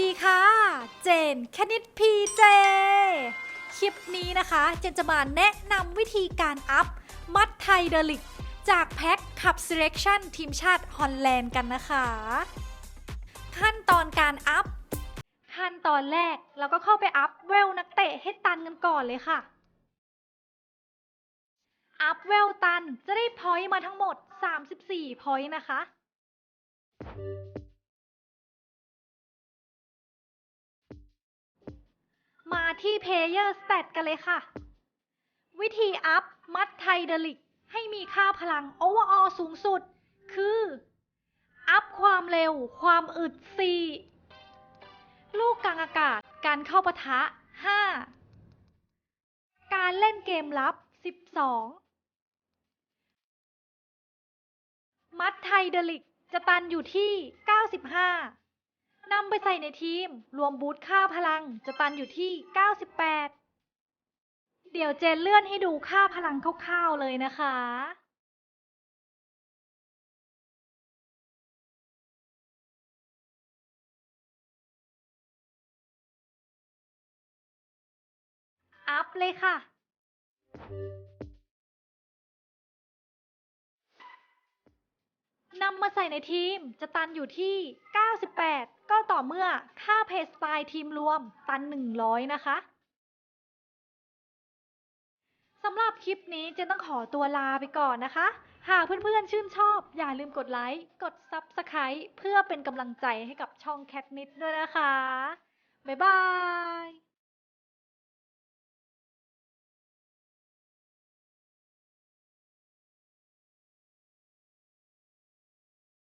ดีค่ะ เจนคณิตพีเจ คลิปนี้นะคะ เจนจะมาแนะนำวิธีการอัพ มัดไทยเดลิก จากแพ็คขับ selection ทีมชาติฮอลแลนด์กันนะคะ ขั้นตอนการอัพ ขั้นตอนแรกเราก็เข้าไปอัพเวลนักเตะให้ตันกันก่อนเลยค่ะ อัพเวลตันจะได้พอยต์มาทั้งหมด 34 พอยต์นะคะ มาที่ Player Stat กันเลยค่ะ วิธีอัพมัดไทเดลิกให้มีค่าพลัง Overall สูงสุด คือ อัพความเร็ว ความอึด 4 ลูกกลางอากาศ การเข้าปะทะ 5 การเล่นเกมลับ 12 มัดไทเดลิกจะตันอยู่ที่ 95 นำไปใส่ในทีม รวมบูทค่าพลังจะตันอยู่ที่ 98 เดี๋ยวเจนเลื่อนให้ดูค่าพลังคร่าวๆเลยนะคะ อัพเลยค่ะนำมาใส่ในทีมจะตันอยู่ที่ 98 ต่อเมื่อค่าเพสไตล์ทีมรวมตัน 100 นะคะสำหรับคลิปนี้เจนต้องขอตัวลาไปก่อนนะคะ หากเพื่อนๆชื่นชอบ อย่าลืมกดไลค์ กด Subscribe เพื่อเป็นกำลังใจให้กับช่องแคทนิดด้วยนะคะ บ๊ายบาย